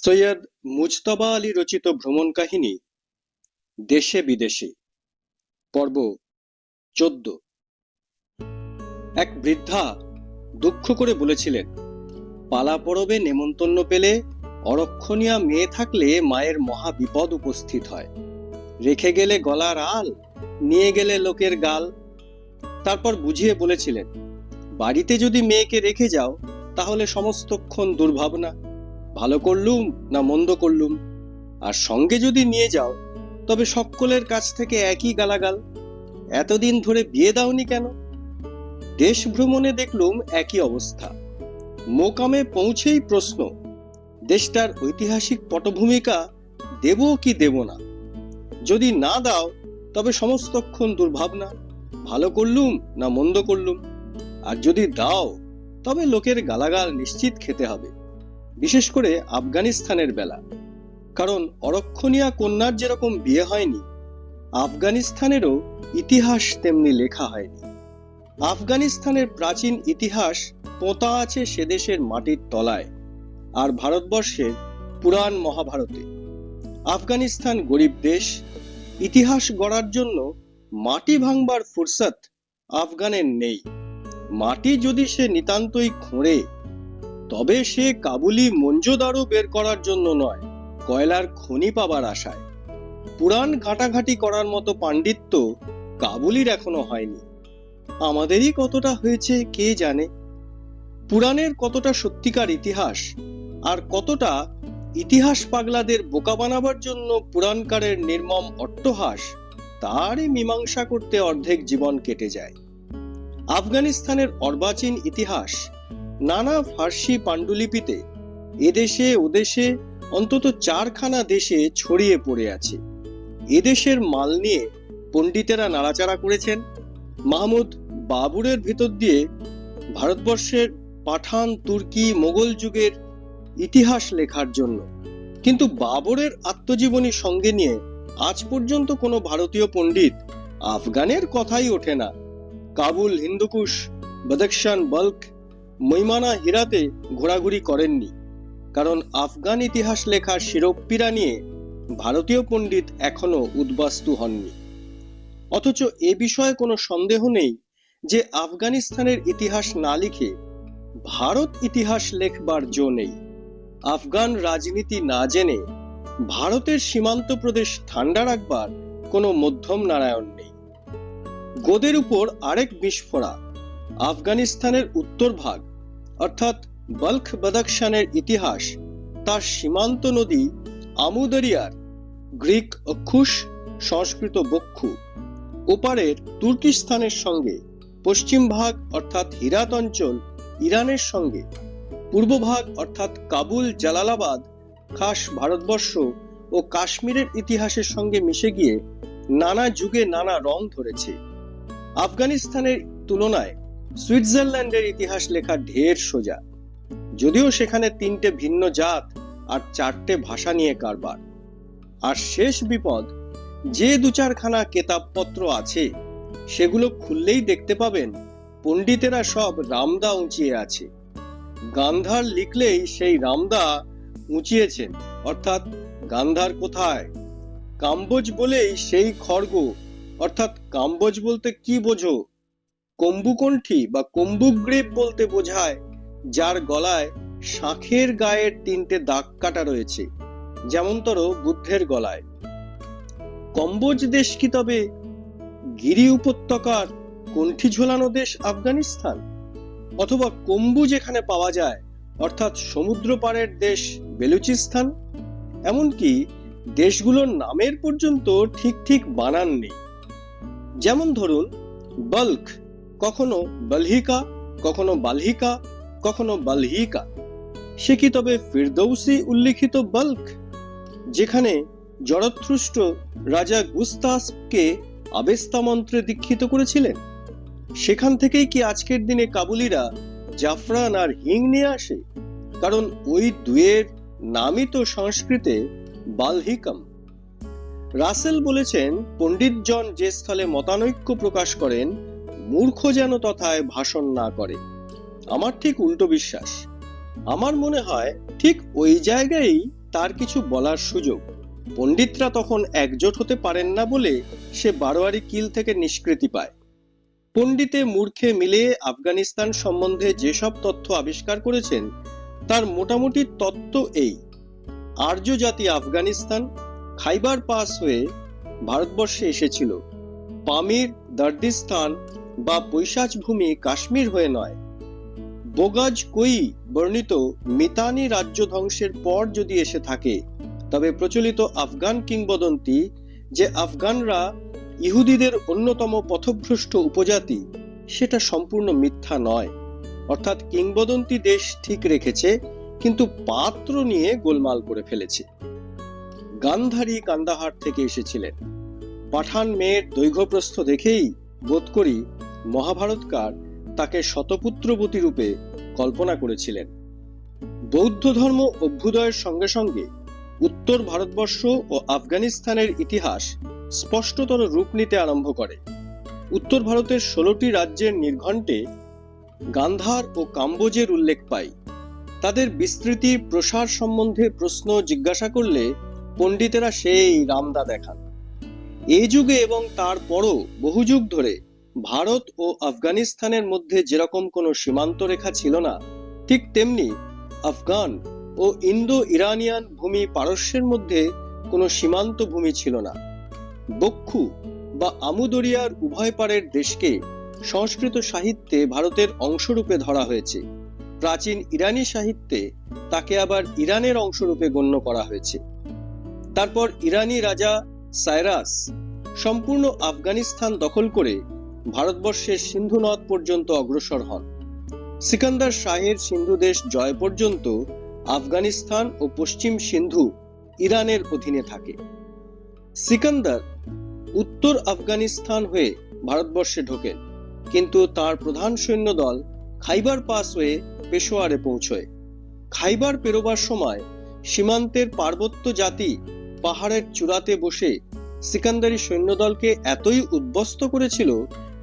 সৈয়দ মুজতবা আলী রচিত ভ্রমণ কাহিনী, দেশে বিদেশে, পর্ব চোদ্দ। এক বৃদ্ধা দুঃখ করে বলেছিলেন, পালা পরবে নেমন্তন্ন পেলে অরক্ষণীয়া মেয়ে থাকলে মায়ের মহা বিপদ উপস্থিত হয়। রেখে গেলে গলার আল, নিয়ে গেলে লোকের গাল। তারপর বুঝিয়ে বলেছিলেন, বাড়িতে যদি মেয়েকে রেখে যাও, তাহলে সমস্তক্ষণ দুর্ভাবনা। ভালো করলুম না মন্দ করলুম? আর সঙ্গে যদি নিয়ে যাও, তবে সকলের কাছ থেকে একই গালাগাল। এতদিন ধরে বিয়ে দাওনি কেন? দেশ ভ্রমণে দেখলুম একই অবস্থা। মোকামে পৌঁছেই প্রশ্ন, দেশটার ঐতিহাসিক পটভূমিকা দেব কি দেব না? যদি না দাও, তবে সমস্তক্ষণ দুর্ভাবনা, ভালো করলুম না মন্দ করলুম? আর যদি দাও, তবে লোকের গালাগাল নিশ্চিত খেতে হবে। বিশেষ করে আফগানিস্তানের বেলা। কারণ অরক্ষণীয়া কন্যার যেরকম বিয়ে হয়নি, আফগানিস্তানেরও ইতিহাস তেমনি লেখা হয়নি। আফগানিস্তানের প্রাচীন ইতিহাস পোঁতা আছে সে দেশের মাটির তলায় আর ভারতবর্ষের পুরাণ মহাভারতে। আফগানিস্তান গরিব দেশ, ইতিহাস গড়ার জন্য মাটি ভাঙবার ফুরসত আফগানের নেই। মাটি যদি সে নিতান্তই খোঁড়ে তবে সে কাবুলি মঞ্জুদারও বের করার জন্য নয়, কয়লার খনি পাবার আশায়। পুরাণ ঘাটাঘাটি করার মতো পাণ্ডিত্য কাবুলির এখনও হয়নি। আমাদেরই কতটা হয়েছে কে জানে? পুরাণের কতটা সত্যিকার ইতিহাস আর কতটা ইতিহাস পাগলাদের বোকা বানাবার জন্য পুরাণকারের নির্মম অট্টহাস, তারই মীমাংসা করতে অর্ধেক জীবন কেটে যায়। আফগানিস্তানের অর্বাচীন ইতিহাস নানা ফার্সি পাণ্ডুলিপিতে এদেশে ওদেশে অন্তত চারখানা দেশে ছড়িয়ে পড়ে আছে। এদেশের মাল নিয়ে পণ্ডিতেরা নাড়াচাড়া করেছেন। মাহমুদ বাবুরের ভিতর দিয়ে ভারতবর্ষের পাঠান তুর্কি মোগল যুগের ইতিহাস লেখার জন্য। কিন্তু বাবরের আত্মজীবনী সঙ্গে নিয়ে আজ পর্যন্ত কোনো ভারতীয় পণ্ডিত আফগানের কথাই ওঠে না। কাবুল, হিন্দুকুশ, বদকশান, বল্ক মৈমানা হীরাতে ঘোরাঘুরি করেননি। কারণ আফগান ইতিহাস লেখার শিরোপ্পীরা নিয়ে ভারতীয় পণ্ডিত এখনও উদ্বাস্তু হননি। অথচ এ বিষয়ে কোনো সন্দেহ নেই যে আফগানিস্তানের ইতিহাস না লিখে ভারত ইতিহাস লেখবার জো নেই। আফগান রাজনীতি না জেনে ভারতের সীমান্ত প্রদেশ ঠান্ডা রাখবার কোনো মধ্যম নারায়ণ নেই। গোদের উপর আরেক বিস্ফোরা আফগানিস্তানের উত্তর ভাগ অর্থাৎ বলখ বদকশানের ইতিহাস, তার সীমান্ত নদী আমুদরিয়ার গ্রিক অক্ষুশ সংস্কৃত বক্ষু। ওপারের তুর্কিস্তানের সঙ্গে পশ্চিম ভাগ অর্থাৎ হিরাত অঞ্চল ইরানের সঙ্গে, পূর্ব ভাগ অর্থাৎ কাবুল, জালালাবাদ, খাস ভারতবর্ষ ও কাশ্মীরের ইতিহাসের সঙ্গে মিশে গিয়ে নানা যুগে নানা রং ধরেছে। আফগানিস্তানের তুলনায় সুইজারল্যান্ডের ইতিহাস লেখা ঢের সোজা। যদিও সেখানে তিনটে ভিন্ন জাত আর চারটে ভাষা নিয়ে কারবার। আর শেষ বিপদ, যে দু চারখানা কেতাবপত্র আছে, সেগুলো খুললেই দেখতে পাবেন পণ্ডিতেরা সব রামদা উঁচিয়ে আছে। গান্ধার লিখলেই সেই রামদা উঁচিয়েছেন, অর্থাৎ গান্ধার কোথায়? কাম্বোজ বলেই সেই খড়গ, অর্থাৎ কাম্বোজ বলতে কি বোঝো? কম্বুকণ্ঠী বা কম্বুগ্রেপ বলতে বোঝায়, যার গলায় শাঁখের গায়ের তিনটে দাগ কাটা রয়েছে। যেমনতর বুদ্ধের গলায়। কম্বোজ দেশ কি তবে? গিরি উপত্যকার কণ্ঠি ঝোলানো দেশ আফগানিস্তান? অথবা কম্বু যেখানে পাওয়া যায়, অর্থাৎ সমুদ্র পাড়ের দেশ বেলুচিস্তান? এমনকি দেশগুলোর নামের পর্যন্ত ঠিক ঠিক বানান নেই যেমন ধরুন, বল্ক কখনো বলহিকা, কখনো বালহিকা কখনো বালহিকা। সে কি তবে ফিরদৌসি উল্লিখিত বল্ক? যেখানে জড়ত্রুষ্ট রাজা গুস্তাসকে আবেস্তা মন্ত্রে দীক্ষিত করেছিলেন? সেখান থেকেই কি আজকের দিনে কাবুলিরা জাফরান আর হিং নিয়ে আসে? কারণ ওই দুয়ের নামই তো সংস্কৃতে বালহিকম। রাসেল বলেছেন, পণ্ডিতজন যে স্থলে মতানৈক্য প্রকাশ করেন মূর্খ যেন তথায় ভাষণ না করে। আমার ঠিক উল্টো বিশ্বাস। আমার মনে হয় ঠিক ওই জায়গায় তার কিছু বলার সুযোগ। পণ্ডিতরা তখন একজোট হতে পারেন না বলে সে বারোয়ারি কিল থেকে নিষ্কৃতি পায়। পণ্ডিতে মূর্খে মিলে আফগানিস্তান সম্বন্ধে যেসব তথ্য আবিষ্কার করেছেন, তার মোটামুটি তত্ত্ব এই। আর্য জাতি আফগানিস্তান খাইবার পাস হয়ে ভারতবর্ষে এসেছিল। পামির, দার্দিস্তান বা পৈশাচ ভূমি কাশ্মীর হয়ে নয়। বোগাজ কই বর্ণিত মিতানি রাজ্য ধ্বংসের পর যদি এসে থাকে, তবে প্রচলিত আফগান কিংবদন্তি যে আফগানরা ইহুদিদের অন্যতম পথভ্রষ্ট উপজাতি, সেটা সম্পূর্ণ মিথ্যা নয়। অর্থাৎ কিংবদন্তি দেশ ঠিক রেখেছে, কিন্তু পাত্র নিয়ে গোলমাল করে ফেলেছে। গান্ধারী কান্দাহার থেকে এসেছিলেন। পাঠান মেয়ের দৈর্ঘ্যপ্রস্থ দেখেই বোধ করি মহাভারতকার তাকে শতপুত্রবতী রূপে কল্পনা করেছিলেন। বৌদ্ধ ধর্ম অভ্যুদয়ের সঙ্গে সঙ্গে উত্তর ভারতবর্ষ ও আফগানিস্তানের ইতিহাস স্পষ্টতর রূপ নিতে আরম্ভ করে। উত্তর ভারতের ষোলোটি রাজ্যের নির্ঘণ্টে গান্ধার ও কাম্বোজের উল্লেখ পাই। তাদের বিস্তৃতি, প্রসার সম্বন্ধে প্রশ্ন জিজ্ঞাসা করলে পণ্ডিতেরা সেই রামদা দেখান। এই যুগে এবং তারপরও বহু যুগ ধরে ভারত ও আফগানিস্তানের মধ্যে যেরকম কোনো সীমান্ত রেখা ছিল না, ঠিক তেমনি আফগান ও ইন্দো ইরানিয়ান ভূমি পারস্যের মধ্যে কোনো সীমান্ত ভূমি ছিল না। বক্ষু বা আমুদরিয়ার উভয় পারের দেশকে সংস্কৃত সাহিত্যে ভারতের অংশরূপে ধরা হয়েছে। প্রাচীন ইরানি সাহিত্যে তাকে আবার ইরানের অংশরূপে গণ্য করা হয়েছে। তারপর ইরানি রাজা সাইরাস সম্পূর্ণ আফগানিস্তান দখল করে ভারতবর্ষের সিন্ধু নদ পর্যন্ত অগ্রসর হন। সিকান্দার শাহের সিন্ধু দেশ জয় পর্যন্ত আফগানিস্তান ও পশ্চিম সিন্ধু ইরানের অধীনে থাকে। সিকান্দার উত্তর আফগানিস্তান হয়ে ভারতবর্ষে ঢোকেন, কিন্তু তার প্রধান সৈন্যদল খাইবার পাস হয়ে পেশোয়ারে পৌঁছয়। খাইবার পেরোবার সময় সীমান্তের পার্বত্য জাতি পাহাড়ের চূড়াতে বসে সিকান্দারি সৈন্যদলকে এতই উদ্বস্ত করেছিল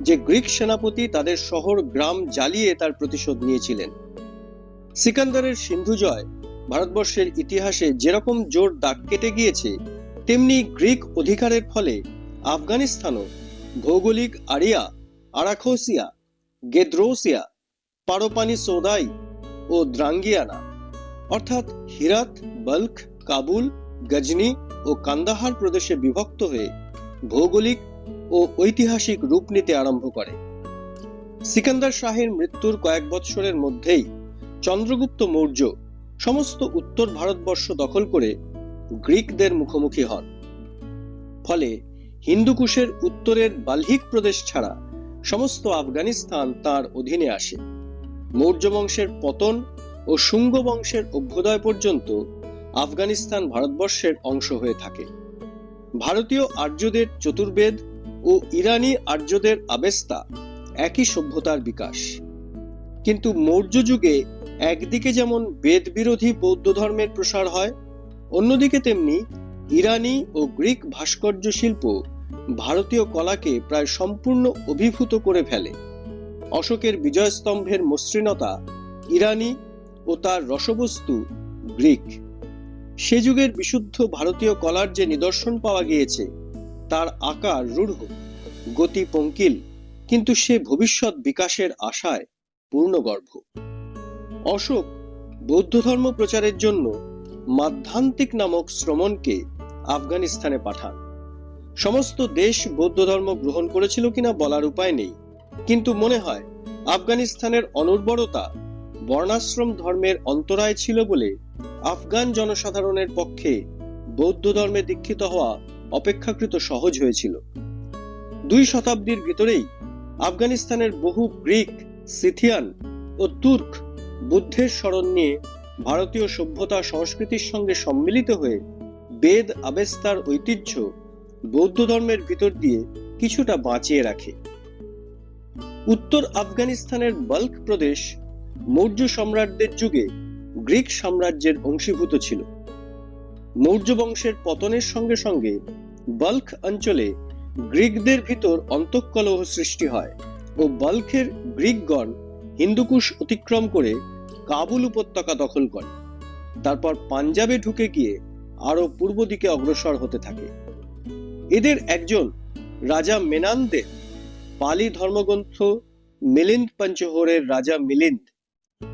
যে গ্রিক সেনাপতি তাদের শহর গ্রাম জ্বালিয়ে তার প্রতিশোধ নিয়েছিলেন। সিকান্দারের সিন্ধু জয় ভারতবর্ষের ইতিহাসে যেরকম জোর দাগ কেটে গিয়েছে, তেমনি গ্রিক অধিকারের ফলে আফগানিস্তানও ভৌগোলিক আরিয়া, আরাখোসিয়া, গেদ্রোসিয়া পারোপানি সোদাই ও দ্রাঙ্গিয়ানা, অর্থাৎ হিরাত, বল্ক, কাবুল, গজনি ও কান্দাহার প্রদেশে বিভক্ত হয়ে ভৌগোলিক ও ঐতিহাসিক রূপ নিতে আরম্ভ করে। সিকান্দার শাহের মৃত্যুর কয়েক বৎসরের মধ্যেই চন্দ্রগুপ্ত মৌর্য সমস্ত উত্তর ভারতবর্ষ দখল করে গ্রিকদের মুখোমুখি হন। ফলে হিন্দুকুশের উত্তরের বাল্হিক প্রদেশ ছাড়া সমস্ত আফগানিস্তান তার অধীনে আসে। মৌর্য বংশের পতন ও শুঙ্গ বংশের অভ্যুদয় পর্যন্ত আফগানিস্তান ভারতবর্ষের অংশ হয়ে থাকে। ভারতীয় আর্যদের চতুর্বেদ ও ইরানি আর্যদের আবেস্তা একই সভ্যতার বিকাশ। কিন্তু মৌর্য যুগে একদিকে যেমন বেদ বিরোধী বৌদ্ধ ধর্মের প্রসার হয়, অন্যদিকে তেমনি ইরানি ও গ্রিক ভাস্কর্য শিল্প ভারতীয় কলাকে প্রায় সম্পূর্ণ অভিভূত করে ফেলে। অশোকের বিজয়স্তম্ভের মসৃণতা ইরানি ও তার রসবস্তু গ্রিক। সে যুগের বিশুদ্ধ ভারতীয় কলার যে নিদর্শন পাওয়া গিয়েছে, তার আকার রূঢ়, গতি পঙ্কিল, কিন্তু সে ভবিষ্যৎ বিকাশের আশায় পূর্ণগর্ভ। অশোক বৌদ্ধ ধর্ম প্রচারের জন্য মাধ্যান্তিক নামক শ্রমণকে আফগানিস্তানে পাঠান। সমস্ত দেশ বৌদ্ধ ধর্ম গ্রহণ করেছিল কিনা বলার উপায় নেই, কিন্তু মনে হয় আফগানিস্তানের অনুর্বরতা বর্ণাশ্রম ধর্মের অন্তরায় ছিল বলে আফগান জনসাধারণের পক্ষে বৌদ্ধ ধর্মে দীক্ষিত হওয়া অপেক্ষাকৃত সহজ হয়েছিল। দুই শতাব্দীর ভিতরেই আফগানিস্তানের বহু গ্রিক, সিথিয়ান ও তুর্ক বুদ্ধের স্মরণ নিয়ে ভারতীয় সভ্যতা সংস্কৃতির সঙ্গে সম্মিলিত হয়ে বেদ, আবেস্তার ঐতিহ্য বৌদ্ধ ধর্মের ভিতর দিয়ে কিছুটা বাঁচিয়ে রাখে। উত্তর আফগানিস্তানের বাল্ক প্রদেশ মৌর্য সম্রাটদের যুগে গ্রিক সাম্রাজ্যের অংশীভূত ছিল। মৌর্য বংশের পতনের সঙ্গে সঙ্গে বাল্ক অঞ্চলে গ্রিকদের ভিতর অন্তঃকলহ সৃষ্টি হয় ও বাল্কের গ্রিকগণ হিন্দুকুশ অতিক্রম করে কাবুল উপত্যকা দখল করে। তারপর পাঞ্জাবে ঢুকে গিয়ে আরও পূর্ব দিকে অগ্রসর হতে থাকে। এদের একজন রাজা মেনান্দের পালি ধর্মগ্রন্থ মিলিন্দ পঞ্চহরের রাজা মিলিন্দ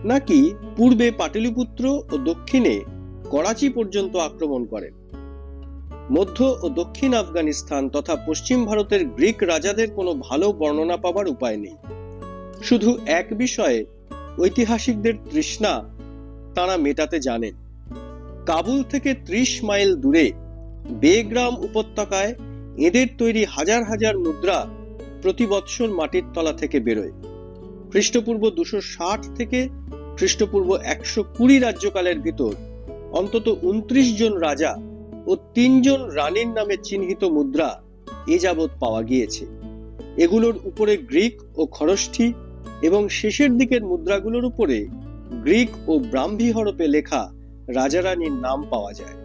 নাকি পূর্বে পাটলিপুত্র ও দক্ষিণে করাচি পর্যন্ত আক্রমণ করেন? মধ্য ও দক্ষিণ আফগানিস্তান তথা পশ্চিম ভারতের গ্রিক রাজাদের কোনো ভালো বর্ণনা পাবার উপায় নেই। শুধু এক বিষয়ে ঐতিহাসিকদের তৃষ্ণা তারা মেটাতে জানেন। কাবুল থেকে ত্রিশ মাইল দূরে বেগ্রাম উপত্যকায় এদের তৈরি হাজার হাজার মুদ্রা প্রতি বৎসর মাটির তলা থেকে বেরোয়। খ্রিস্টপূর্ব দুশো ষাট থেকে খ্রিস্টপূর্ব একশো কুড়ি রাজ্যকালের ভিতর অন্তত উনত্রিশ জন রাজা ও তিনজন রানীর নামে চিহ্নিত মুদ্রা এ যাবৎ পাওয়া গিয়েছে। এগুলোর উপরে গ্রিক ও খরষ্ঠী এবং শেষের দিকের মুদ্রাগুলোর উপরে গ্রিক ও ব্রাহ্মী হরপে লেখা রাজারানীর নাম পাওয়া যায়।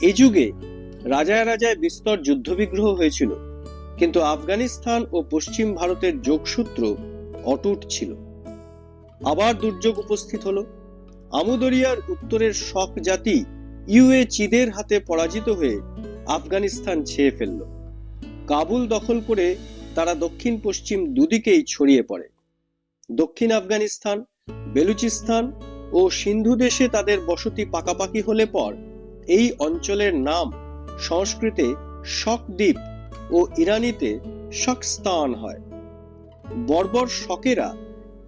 এই যুগে রাজায় রাজায় বিস্তর যুদ্ধবিগ্রহ হয়েছিল, কিন্তু আফগানিস্তান ও পশ্চিম ভারতের যোগসূত্র অটুট ছিল। আবার দুর্যোগ উপস্থিত হলো। আমুদরিয়ার উত্তরের শক জাতি ইউএ চিদের হাতে পরাজিত হয়ে আফগানিস্তান ছেয়ে ফেলল। কাবুল দখল করে তারা দক্ষিণ পশ্চিম দুদিকেই ছড়িয়ে পড়ে। দক্ষিণ আফগানিস্তান, বেলুচিস্তান ও সিন্ধু দেশে তাদের বসতি পাকাপাকি হলে পর এই অঞ্চলের নাম সংস্কৃতে শকদ্বীপ ও ইরানিতে শকস্তান হয়। বর্বর শকেরা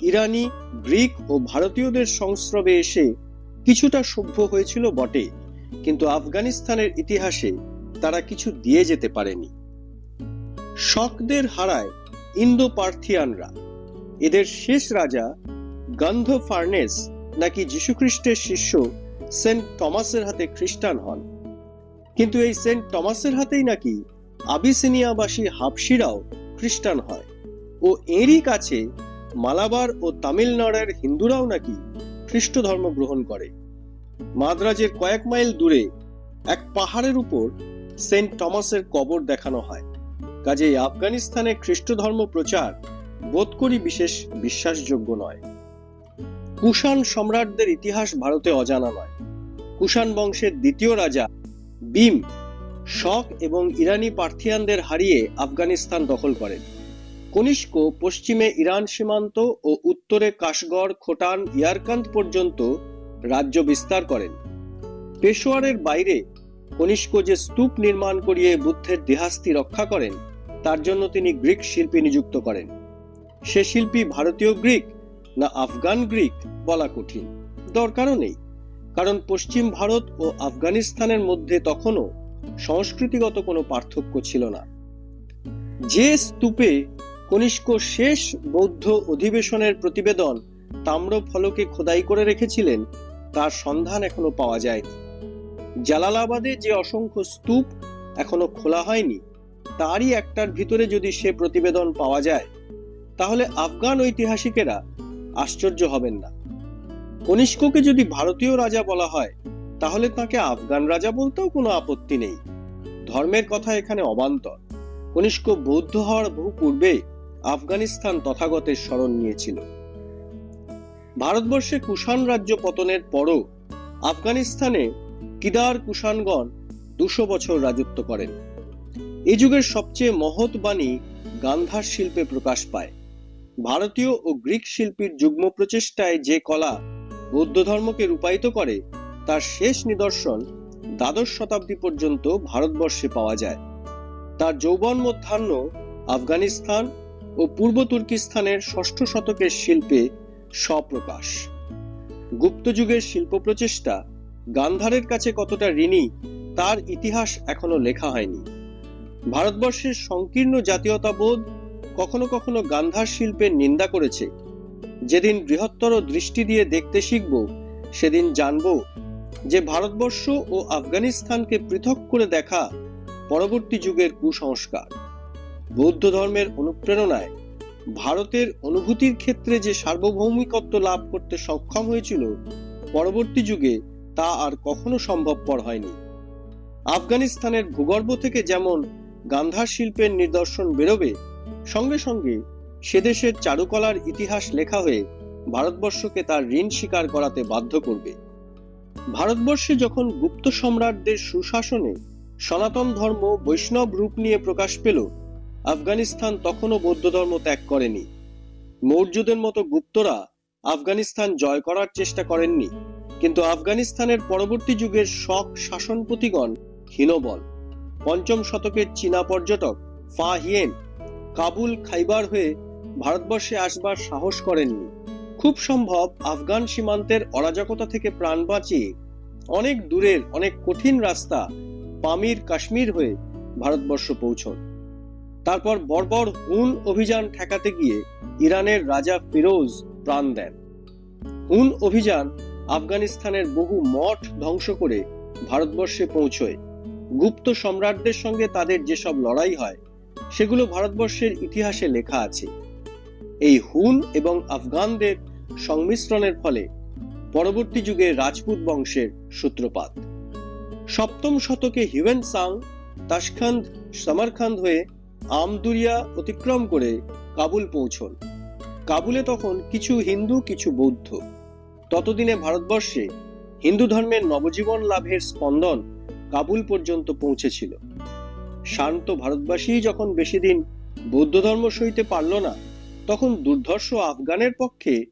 ইরানি, গ্রিক ও ভারতীয়দের সংস্রবে এসে কিছুটা সভ্য হয়েছিল বটে, কিন্তু আফগানিস্তানের ইতিহাসে তারা কিছু দিয়ে যেতে পারেনি। শকদের হারায় ইন্দো পার্থিয়ানরা এদের শেষ রাজা গন্ধ ফার্নেস নাকি যীশুখ্রিস্টের শিষ্য সেন্ট টমাসের হাতে খ্রিস্টান হন। কিন্তু এই সেন্ট টমাসের হাতেই নাকি আবিসিনিয়াবাসী হাবসিরাও খ্রিস্টান হয়। ও এরই কাছে মালাবার ও তামিলনাড়ের হিন্দুরাও নাকি খ্রিস্ট ধর্ম গ্রহণ করে। মাদ্রাজের কয়েক মাইল দূরে এক পাহাড়ের উপর সেন্ট টমাসের কবর দেখানো হয়। কাজেই আফগানিস্তানে খ্রিস্ট ধর্ম প্রচার বোধ করি বিশেষ বিশ্বাসযোগ্য নয়। কুষাণ সম্রাটদের ইতিহাস ভারতে অজানা নয়। কুষাণ বংশের দ্বিতীয় রাজা বিম শক এবং ইরানি পার্থিয়ানদের হারিয়ে আফগানিস্তান দখল করেন। কনিষ্ক পশ্চিমে ইরান সীমান্ত ও উত্তরে কাশগড়, খোটান ইয়ারকান্ত পর্যন্ত রাজ্য বিস্তার করেন। পেশোয়ারের বাইরে কনিষ্ক যে স্তূপ নির্মাণ করিয়ে বুদ্ধের দেহাস্তি রক্ষা করেন, তার জন্য তিনি গ্রিক শিল্পী নিযুক্ত করেন। সে শিল্পী ভারতীয় গ্রিক না আফগান গ্রিক বলা কঠিন। দরকারও নেই, কারণ পশ্চিম ভারত ও আফগানিস্তানের মধ্যে তখনও সংস্কৃতিগত কোনো পার্থক্য ছিল না। যে স্তূপে কনিষ্ক শেষ বৌদ্ধ অধিবেশনের প্রতিবেদন তাম্র ফলকে খোদাই করে রেখেছিলেন, তার সন্ধান এখনও পাওয়া যায়নি। জালালাবাদে যে অসংখ্য স্তূপ এখনও খোলা হয়নি, তারই একটার ভিতরে যদি সে প্রতিবেদন পাওয়া যায়, তাহলে আফগান ঐতিহাসিকেরা আশ্চর্য হবেন না। কনিষ্ককে যদি ভারতীয় রাজা বলা হয়, তাহলে তাকে আফগান রাজা বলতেও কোনো আপত্তি নেই। ধর্মের কথা এখানে অবান্তর। কনিষ্ক বৌদ্ধ হওয়ার বহু পূর্বে আফগানিস্তান তথাগতের স্মরণ নিয়েছিল। ভারতবর্ষে কুষাণ রাজ্য পতনের পরও আফগানিস্তানে কিদার কুষাণগণ দুশো বছর রাজত্ব করেন। এই যুগের সবচেয়ে মহৎ বাণী গান্ধার শিল্পে প্রকাশ পায়। ভারতীয় ও গ্রিক শিল্পীর যুগ্ম প্রচেষ্টায় যে কলা বৌদ্ধ ধর্মকে রূপায়িত করে, তার শেষ নিদর্শন দ্বাদশ শতাব্দী পর্যন্ত ভারতবর্ষে পাওয়া যায়। তার যৌবন মধ্যাহ্ন আফগানিস্তান ও পূর্ব তুর্কিস্তানের ষষ্ঠ শতকের শিল্পে স্বপ্রকাশ। গুপ্ত যুগের শিল্প প্রচেষ্টা গান্ধারের কাছে কতটা ঋণী, তার ইতিহাস এখনও লেখা হয়নি। ভারতবর্ষের সংকীর্ণ জাতীয়তাবোধ কখনো কখনো গান্ধার শিল্পের নিন্দা করেছে। যেদিন বৃহত্তর দৃষ্টি দিয়ে দেখতে শিখব, সেদিন জানব যে ভারতবর্ষ ও আফগানিস্তানকে পৃথক করে দেখা পরবর্তী যুগের কুসংস্কার। বৌদ্ধ ধর্মের অনুপ্রেরণায় ভারতের অনুভূতির ক্ষেত্রে যে সার্বভৌমিকত্ব লাভ করতে সক্ষম হয়েছিল, পরবর্তী যুগে তা আর কখনো সম্ভবপর হয়নি। আফগানিস্তানের ভূগর্ভ থেকে যেমন গান্ধার শিল্পের নিদর্শন বেরোবে, সঙ্গে সঙ্গে সে দেশের চারুকলার ইতিহাস লেখা হয়ে ভারতবর্ষকে তার ঋণ স্বীকার করাতে বাধ্য করবে। ভারতবর্ষে যখন গুপ্ত সম্রাটদের সুশাসনে সনাতন ধর্ম বৈষ্ণব রূপ নিয়ে প্রকাশ পেল আফগানিস্তান তখনও বৌদ্ধ ধর্ম ত্যাগ করেনি। মৌর্যদের মতো গুপ্তরা আফগানিস্তান জয় করার চেষ্টা করেননি। কিন্তু আফগানিস্তানের পরবর্তী যুগের শক শাসনপতিগণ হীনবল পঞ্চম শতকের চীনা পর্যটক ফা হিয়েন কাবুল খাইবার হয়ে ভারতবর্ষে আসবার সাহস করেননি। খুব সম্ভব আফগান সীমান্তের অরাজকতা থেকে প্রাণ বাঁচিয়ে অনেক দূরের, অনেক কঠিন রাস্তা পামির কাশ্মীর হয়ে ভারতবর্ষ পৌঁছন। তারপর বর্বর হুন অভিযান ঠেকাতে গিয়ে ইরানের রাজা ফিরোজ প্রাণ দেন। হুন অভিযান আফগানিস্তানের বহু মঠ ধ্বংস করে ভারতবর্ষে পৌঁছয়। গুপ্ত সম্রাটদের সঙ্গে তাদের যেসব লড়াই হয়, সেগুলো ভারতবর্ষের ইতিহাসে লেখা আছে। এই হুন এবং আফগানদের সংমিশ্রণের ফলে পরবর্তী যুগে রাজপুত বংশের সূত্রপাত। সপ্তম শতকে হিউয়েন সাং, তাসখান্দ, সামারখান্দ হয়ে আমদুরিয়া অতিক্রম করে কাবুল পৌঁছন। কাবুলে তখন কিছু হিন্দু, কিছু বৌদ্ধ। ততদিনে ভারতবর্ষে হিন্দু ধর্মের নবজীবন লাভের স্পন্দন কাবুল পর্যন্ত পৌঁছেছিল। শান্ত ভারতবাসী যখন বেশি দিন বৌদ্ধ ধর্ম সইতে পারল না, তখন দুর্ধর্ষ আফগানের পক্ষে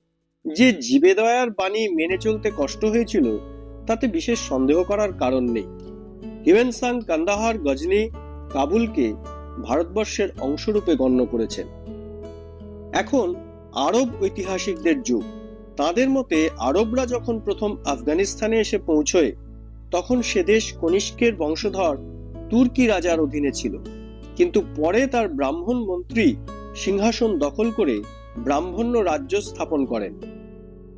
যে জীবে দয়ার বাণী মেনে চলতে কষ্ট হয়েছিল, তাতে বিশেষ সন্দেহ করার কারণ নেই। হিউয়েন সাং কান্দাহার গজনি কাবুলকে ভারতবর্ষের অংশরূপে গণ্য করেছেন। এখন আরব ঐতিহাসিকদের যুগ। তাদের মতে আরবরা যখন প্রথম আফগানিস্তানে এসে পৌঁছয়, তখন সে দেশ কনিষ্কের বংশধর তুর্কি রাজার অধীনে ছিল। কিন্তু পরে তার ব্রাহ্মণ মন্ত্রী সিংহাসন দখল করে ব্রাহ্মণ্য রাজ্য স্থাপন করেন।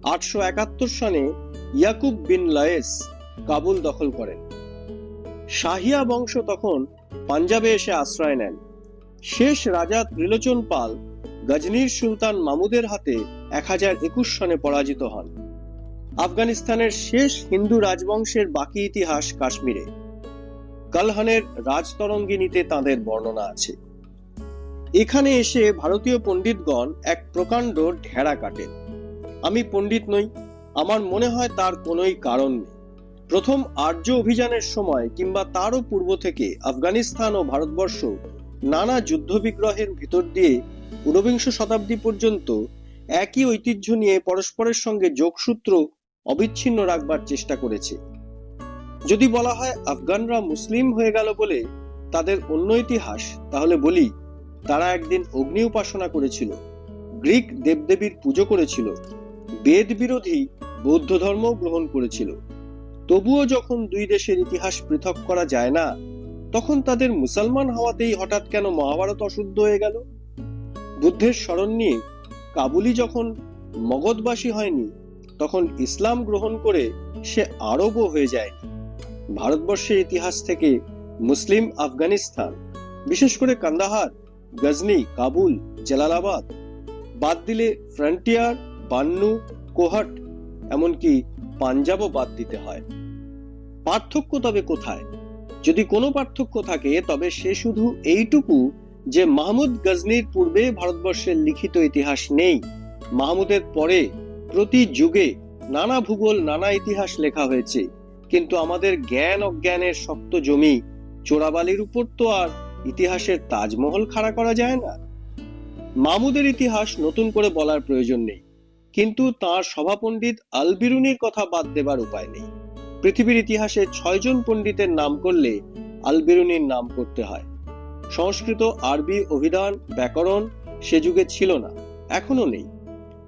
আটশো একাত্তর সনে ইয়াকুব বিন লয়েস কাবুল দখল করেন। শাহিয়া বংশ তখন পাঞ্জাবে এসে আশ্রয় নেন। শেষ রাজা ত্রিলোচন পাল গজনির সুলতান মামুদের হাতে এক হাজার একুশ সনে পরাজিত হন। আফগানিস্তানের শেষ হিন্দু রাজবংশের বাকি ইতিহাস কাশ্মীরে। কালহানের রাজতরঙ্গিনীতে তাদের বর্ণনা আছে। এখানে এসে ভারতীয় পণ্ডিতগণ এক প্রকাণ্ড ঢেড়া কাটেন। আমি পণ্ডিত নই, আমার মনে হয় তার কোনোই কারণ নেই। প্রথম আর্য অভিযানের সময় কিংবা তারও পূর্ব থেকে আফগানিস্তান ও ভারতবর্ষ নানা যুদ্ধ বিগ্রহের ভিতর দিয়ে ঊনবিংশ শতাব্দী পর্যন্ত একই ঐতিহ্য নিয়ে পরস্পরের সঙ্গে যোগসূত্র অবিচ্ছিন্ন রাখবার চেষ্টা করেছে। যদি বলা হয় আফগানরা মুসলিম হয়ে গেল বলে তাদের অন্য ইতিহাস, তাহলে বলি তারা একদিন অগ্নি উপাসনা করেছিল, গ্রিক দেবদেবীর পুজো করেছিল বেদ বিরোধী বৌদ্ধ ধর্ম গ্রহণ করেছিল। তবুও যখন দুই দেশের ইতিহাস পৃথক করা যায় না, তখন তাদের মুসলমান হওয়াতেই হঠাৎ কেন মহাভারত অশুদ্ধ হয়ে গেল? বুদ্ধের স্মরণ নিয়ে কাবুলি যখন মগধবাসী হয়নি, তখন ইসলাম গ্রহণ করে সে আরবও হয়ে যায় ভারতবর্ষের ইতিহাস থেকে মুসলিম আফগানিস্তান, বিশেষ করে কান্দাহার, গজনি, কাবুল, জালালাবাদ, বাদ দিলে ফ্রন্টিয়ার, বান্নু, কোহাট, এমনকি পাঞ্জাবও বাদ দিতে হয়। পার্থক্য তবে কোথায়? যদি কোনো পার্থক্য থাকে, তবে সে শুধু এইটুকু যে মাহমুদ গজনির পূর্বে ভারতবর্ষের লিখিত ইতিহাস নেই। মাহমুদের পরে প্রতি যুগে নানা ভূগোল, নানা ইতিহাস লেখা হয়েছে। কিন্তু আমাদের জ্ঞান অজ্ঞানের শক্ত জমি, চোরাবালির উপর তো আর ইতিহাসের তাজমহল খাড়া করা যায় না। মামুদের ইতিহাস নতুন করে বলার প্রয়োজন নেই। কিন্তু তার সভাপণ্ডিত আলবিরুনির কথা বাদ দেবার উপায় নেই। পৃথিবীর ইতিহাসে ছয়জন পণ্ডিতের নাম করলে আলবিরুনির নাম করতে হয়। সংস্কৃত, আরবি অভিধান, ব্যাকরণ সে যুগে ছিল না এখনও নেই।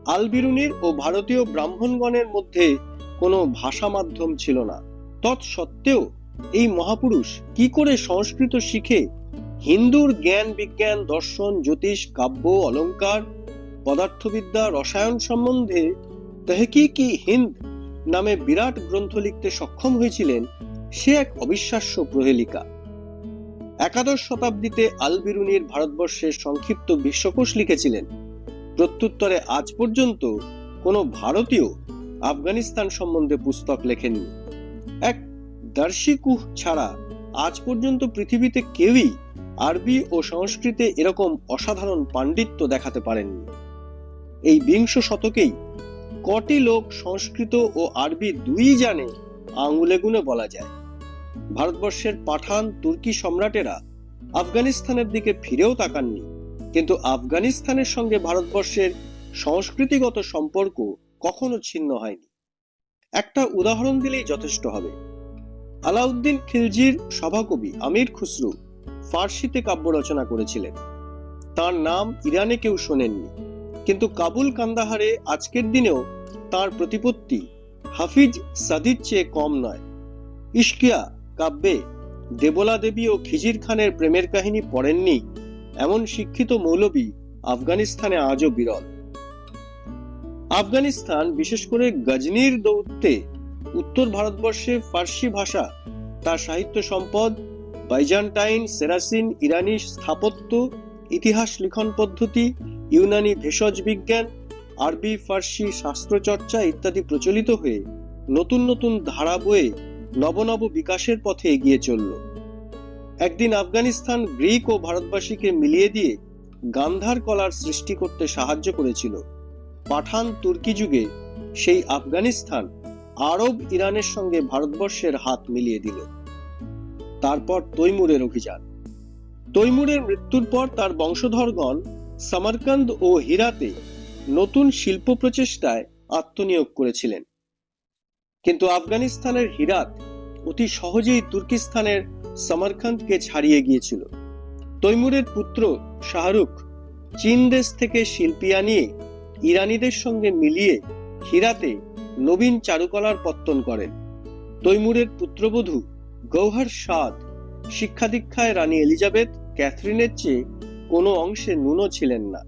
আলবিরুনির ও ভারতীয় ব্রাহ্মণগণের মধ্যে কোনো ভাষা মাধ্যম ছিল না। তৎসত্ত্বেও এই মহাপুরুষ কি করে সংস্কৃত শিখে? হিন্দুর জ্ঞান বিজ্ঞান, দর্শন, জ্যোতিষ, কাব্য অলঙ্কার পদার্থবিদ্যা রসায়ন সম্বন্ধে তেহকিকি হিন্দ নামে বিরাট গ্রন্থ লিখতে সক্ষম হয়েছিলেন সে এক অবিশ্বাস্য প্রহেলিকা। একাদশ শতাব্দীতে আলবিরুনির ভারতবর্ষের সংক্ষিপ্ত বিশ্বকোষ লিখেছিলেন। প্রত্যুত্তরে আজ পর্যন্ত কোনো ভারতীয় আফগানিস্তান সম্বন্ধে পুস্তক লেখেননি। এক দার্শিকুহ ছাড়া আজ পর্যন্ত পৃথিবীতে কেউই আরবি ও সংস্কৃতে এরকম অসাধারণ পাণ্ডিত্য দেখাতে পারেননি। এই বিংশ শতকেই কটি লোক সংস্কৃত ও আরবি দুই জানে আঙুলে গুনে বলা যায়। ভারতবর্ষের পাঠান তুর্কি সম্রাটেরা আফগানিস্তানের দিকে ফিরেও তাকাননি। কিন্তু আফগানিস্তানের সঙ্গে ভারতবর্ষের সংস্কৃতিগত সম্পর্ক কখনো ছিন্ন হয়নি। একটা উদাহরণ দিলেই যথেষ্ট হবে। আলাউদ্দিন খিলজির সভাকবি আমির খুসরু ফার্সিতে কাব্য রচনা করেছিলেন। তার নাম ইরানে কেউ শোনেননি। কিন্তু কাবুল কান্দাহারে আজকের দিনেও তার প্রতিপত্তি হাফিজ সাদির চেয়ে কম নয়। ইশকিয়া, কাব্যে দেবলা দেবী ও খিজির খানের প্রেমের কাহিনী পড়েননি এমন শিক্ষিত মৌলবী আফগানিস্তানে আজও বিরল। আফগানিস্তান, বিশেষ করে গজনির দৌত্যে উত্তর ভারতবর্ষে ফার্সি ভাষা, তার সাহিত্য সম্পদ, বাইজান্টাইন, সেরাসিন, ইরানি স্থাপত্য ইতিহাস লিখন পদ্ধতি, ইউনানি ভেষজ বিজ্ঞান, আরবি, ফার্সি শাস্ত্রচর্চা ইত্যাদি প্রচলিত হয়ে নতুন নতুন ধারা বয়ে নবনব বিকাশের পথে এগিয়ে চলল। একদিন আফগানিস্তান গ্রিক ও ভারতবাসীকে মিলিয়ে দিয়ে গান্ধার কলার সৃষ্টি করতে সাহায্য করেছিল। পাঠান তুর্কি যুগে সেই আফগানিস্তান আরব ইরানের সঙ্গে ভারতবর্ষের হাত মিলিয়ে দিল। তারপর তৈমুরের অভিযান। তৈমুরের মৃত্যুর পর তার বংশধরগণ সামারকান্দ ও হীরাতে নতুন শিল্প প্রচেষ্টায় আত্মনিয়োগ করেছিলেন। কিন্তু আফগানিস্তানের হীরাত অতি সহজেই তুর্কিস্তানের সামারকান্দকে ছাড়িয়ে গিয়েছিল। তৈমুরের পুত্র শাহরুখ চীন দেশ থেকে শিল্পী আনিয়ে ইরানিদের সঙ্গে মিলিয়ে হীরাতে নবীন চারুকলার পত্তন করেন। তৈমুরের পুত্রবধূ গৌহার সাদ শিক্ষা দীক্ষায় রানী এলিজাবেথ ক্যাথরিনের চেয়ে কোনো অংশে নুনো ছিলেন না।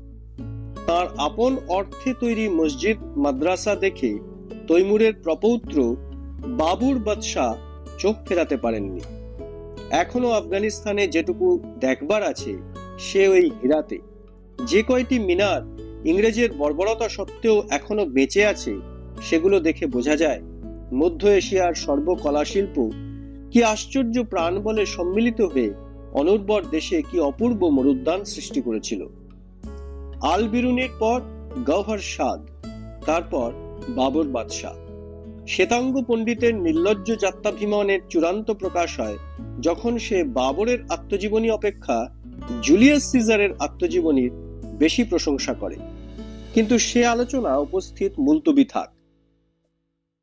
তার আপন অর্থে তৈরি মসজিদ, মাদ্রাসা দেখে তৈমুরের প্রপৌত্র বাবুর বাদশাহ চোখ ফেরাতে পারেননি। এখনও আফগানিস্তানে যেটুকু দেখবার আছে, সে ওই হীরাতে। যে কয়টি মিনার ইংরেজের বর্বরতা সত্ত্বেও এখনও বেঁচে আছে, সেগুলো দেখে বোঝা যায়, মধ্য এশিয়ার সর্বকলা শিল্প কি আশ্চর্য প্রাণ বলে সম্মিলিত হয়ে অনুর্বর দেশে কি অপূর্ব মরুদ্যান সৃষ্টি করেছিল। আল বিরুনির পর গওহর সাদ, তারপর বাবর বাদশাহ। শ্বেতাঙ্গ পণ্ডিতের নির্লজ্জ যাত্রাভিমানের চূড়ান্ত প্রকাশ হয় যখন সে বাবরের আত্মজীবনী অপেক্ষা জুলিয়াস সিজারের আত্মজীবনীর বেশি প্রশংসা করে। কিন্তু সে আলোচনা উপস্থিত মুলতবি থাক।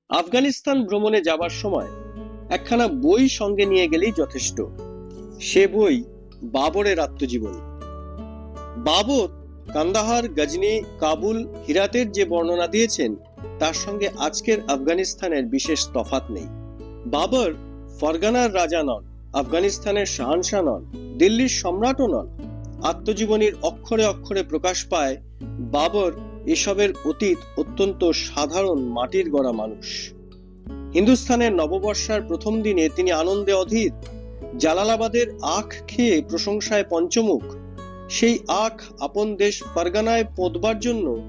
আফগানিস্তান ভ্রমণে যাবার সময় একখানা বই সঙ্গে নিয়ে গেলেই যথেষ্ট। সে বই বাবরের আত্মজীবনী। বাবর কান্দাহার, গজনি, কাবুল, হিরাতের যে বর্ণনা দিয়েছেন, তার সঙ্গে আজকের আফগানিস্তানের বিশেষ তফাত নেই। বাবর ফরগানার রাজা নন, আফগানিস্তানের শাহানশাহ নন, দিল্লির সম্রাটও নন। আত্মজীবনীর অক্ষরে অক্ষরে প্রকাশ পায়, বাবর এসবের অতীত অত্যন্ত সাধারণ মাটির গড়া মানুষ। হিন্দুস্তানের নববর্ষার প্রথম দিনে তিনি আনন্দে অধীর। জালালাবাদের আখ খেয়ে প্রশংসায় পঞ্চমুখ। সেই আখ আপন দেশ ফারগানায় পোঁতবার জন্য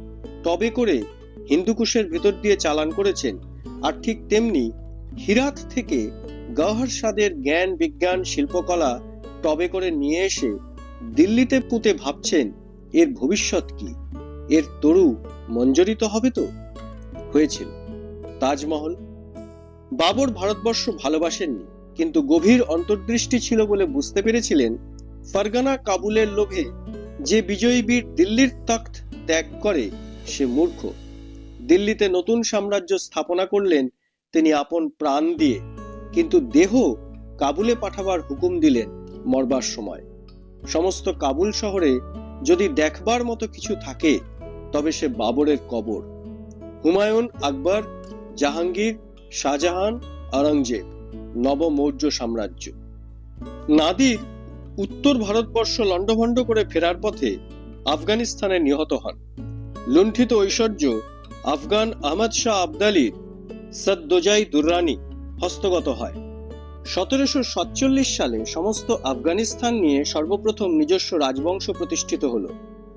টবে করে হিন্দুকুশের ভেতর দিয়ে চালান করেছেন। আর ঠিক তেমনি হিরাত থেকে গহর সাদের জ্ঞান, বিজ্ঞান, শিল্পকলা টবে করে নিয়ে এসে দিল্লিতে পুঁতে ভাবছেন, এর ভবিষ্যৎ কি? এর তরু মঞ্জরিত হবে তো? হয়েছিল। তাজমহল বাবর ভারতবর্ষ ভালোবাসেননি, কিন্তু গভীর অন্তর্দৃষ্টি ছিল বলে বুঝতে পেরেছিলেন ফারগানা কাবুলের লোভে যে বিজয়ী বীর দিল্লির তখ্ত ত্যাগ করে সে মূর্খ। দিল্লিতে নতুন সাম্রাজ্য স্থাপনা করলেন তিনি আপন প্রাণ দিয়ে, কিন্তু দেহ কাবুলে পাঠাবার হুকুম দিলেন মরবার সময়। সমস্ত কাবুল শহরে যদি দেখবার মতো কিছু থাকে, তবে সে বাবরের কবর। হুমায়ুন আকবর, জাহাঙ্গীর শাহজাহান, আওরঙ্গজেব, নবমৌর্য সাম্রাজ্য। নাদির উত্তর ভারতবর্ষ লণ্ডভণ্ড করে ফেরার পথে আফগানিস্তানে নিহত হন। লুণ্ঠিত ঐশ্বর্য আফগান আহমদ শাহ আবদালির সদ্দোজাই দুর্রানি হস্তগত হয়। সতেরোশো সাতচল্লিশ সালে সমস্ত আফগানিস্তান নিয়ে সর্বপ্রথম নিজস্ব রাজবংশ প্রতিষ্ঠিত হল।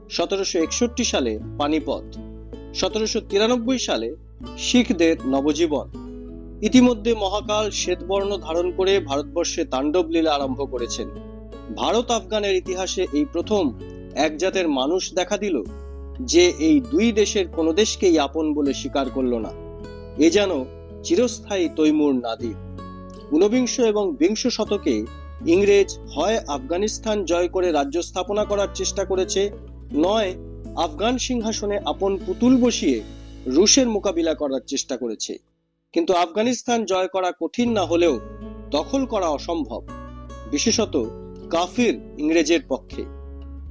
সতেরোশো একষট্টি সালে পানিপথ, সতেরোশো তিরানব্বই সালে শিখদের নবজীবন। ইতিমধ্যে মহাকাল শ্বেতবর্ণ ধারণ করে ভারতবর্ষে তাণ্ডব লীলা আরম্ভ করেছেন। ভারত আফগানের ইতিহাসে এই প্রথম এক জাতের মানুষ দেখা দিল, যে এই দুই দেশের কোনো দেশকেই আপন বলে স্বীকার করল না। এ যেন চিরস্থায়ী তৈমুর নাদির। ঊনবিংশ এবং বিংশ শতকে ইংরেজ হয় আফগানিস্তান জয় করে রাজ্য স্থাপনা করার চেষ্টা করেছে, নয় আফগান সিংহাসনে আপন পুতুল বসিয়ে রুশের মোকাবিলা করার চেষ্টা করেছে। কিন্তু আফগানিস্তান জয় করা কঠিন না হলেও দখল করা অসম্ভব, বিশেষত কাফির ইংরেজের পক্ষে।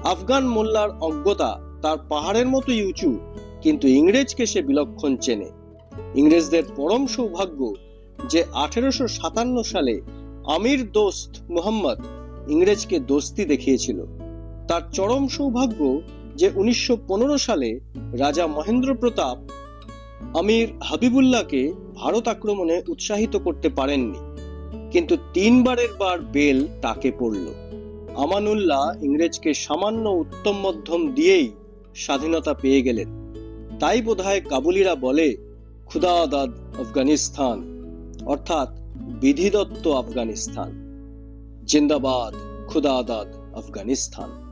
আফগান মোল্লার অজ্ঞতা তার পাহাড়ের মতোই উঁচু, কিন্তু ইংরেজকে সে বিলক্ষণ চেনে। ইংরেজদের পরম সৌভাগ্য যে আঠেরোশো সাতান্ন সালে আমির দোস্ত মুহাম্মদ ইংরেজকে দোস্তি দেখিয়েছিল। তার চরম সৌভাগ্য যে উনিশশো পনেরো সালে রাজা মহেন্দ্র প্রতাপ আমির হাবিবুল্লাহকে ভারত আক্রমণে উৎসাহিত করতে পারেননি। কিন্তু তিনবারের বার বেল তাকে পড়ল। আমানুল্লাহ ইংরেজকে সামান্য উত্তম মধ্যম দিয়েই স্বাধীনতা পেয়ে গেলেন। তাই বোধহয় কাবুলিরা বলে, খুদাদাদ আফগানিস্তান। অর্থাৎ, বিধিদত্ত আফগানিস্তান। জিন্দাবাদ, খুদাদাদ আফগানিস্তান।